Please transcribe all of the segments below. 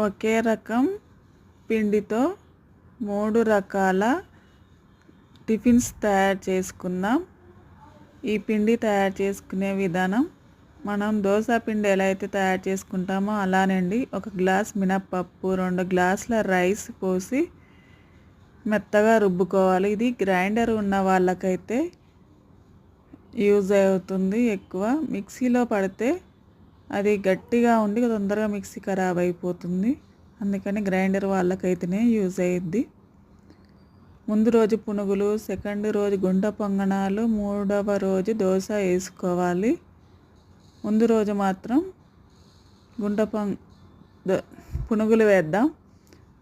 ఒకే రకం పిండితో మూడు రకాల టిఫిన్స్ తయారు చేసుకుందాం. ఈ పిండి తయారు చేసుకునే విధానం మనం దోశ పిండి ఎలా అయితే తయారు చేసుకుంటామో అలానండి. ఒక గ్లాస్ మినప్పప్పు రెండు గ్లాసుల రైస్ పోసి మెత్తగా రుబ్బుకోవాలి. ఇది గ్రైండర్ ఉన్న వాళ్ళకైతే యూజ్ అవుతుంది ఎక్కువ. మిక్సీలో పడితే అది గట్టిగా ఉండి తొందరగా మిక్సీ ఖరాబ్ అయిపోతుంది. అందుకని గ్రైండర్ వాళ్ళకైతేనే యూజ్ అయ్యిద్ది ముందు రోజు పునుగులు సెకండ్ రోజు గుండె పొంగనాలు మూడవ రోజు దోశ వేసుకోవాలి. ముందు రోజు మాత్రం గుండె పొంగ పునుగులు వేద్దాం.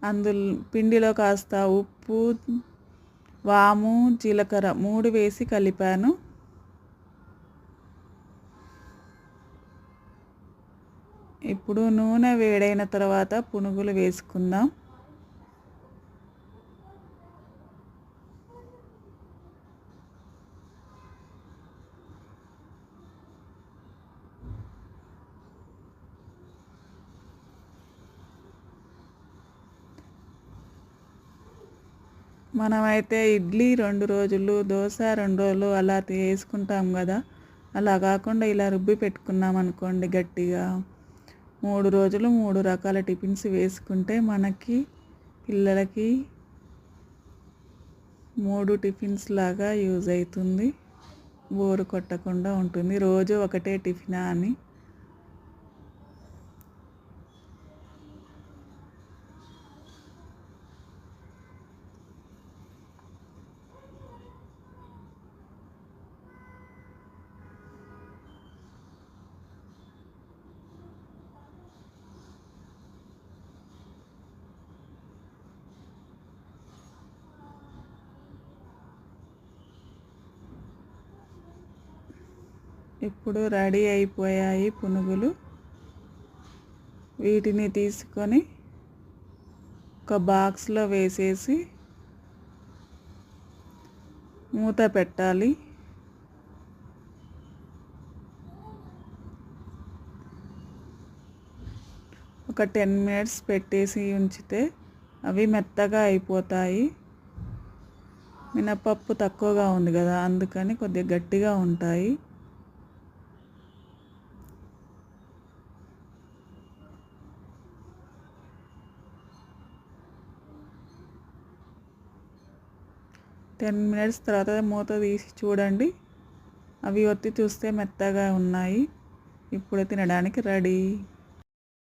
అందులో పిండిలో కాస్త ఉప్పు వాము జీలకర్ర మూడు వేసి కలిపాను. ఇప్పుడు నూనె వేడైన తర్వాత పునుగులు వేసుకుందాం. మనమైతే ఇడ్లీ రెండు రోజులు దోశ రెండు రోజులు అలా వేసుకుంటాం కదా. అలా కాకుండా ఇలా రుబ్బి పెట్టుకున్నాం అనుకోండి గట్టిగా. మూడు రోజులు మూడు రకాల టిఫిన్స్ వేసుకుంటే మనకి పిల్లలకి మూడు టిఫిన్స్ లాగా యూజ్ అవుతుంది. బోరు కొట్టకుండా ఉంటుంది. రోజు ఒకటే టిఫినా అని ఇప్పుడు రెడీ అయిపోయాయి పునుగులు. వీటిని తీసుకొని ఒక బాక్స్లో వేసేసి మూత పెట్టాలి. ఒక టెన్ మినిట్స్ పెట్టేసి ఉంచితే అవి మెత్తగా అయిపోతాయి. మినపప్పు తక్కువగా ఉంది కదా అందుకని కొద్దిగా గట్టిగా ఉంటాయి. టెన్ మినిట్స్ తర్వాత మూత తీసి చూడండి. అవి ఒత్తి చూస్తే మెత్తగా ఉన్నాయి. ఇప్పుడు తినడానికి రెడీ.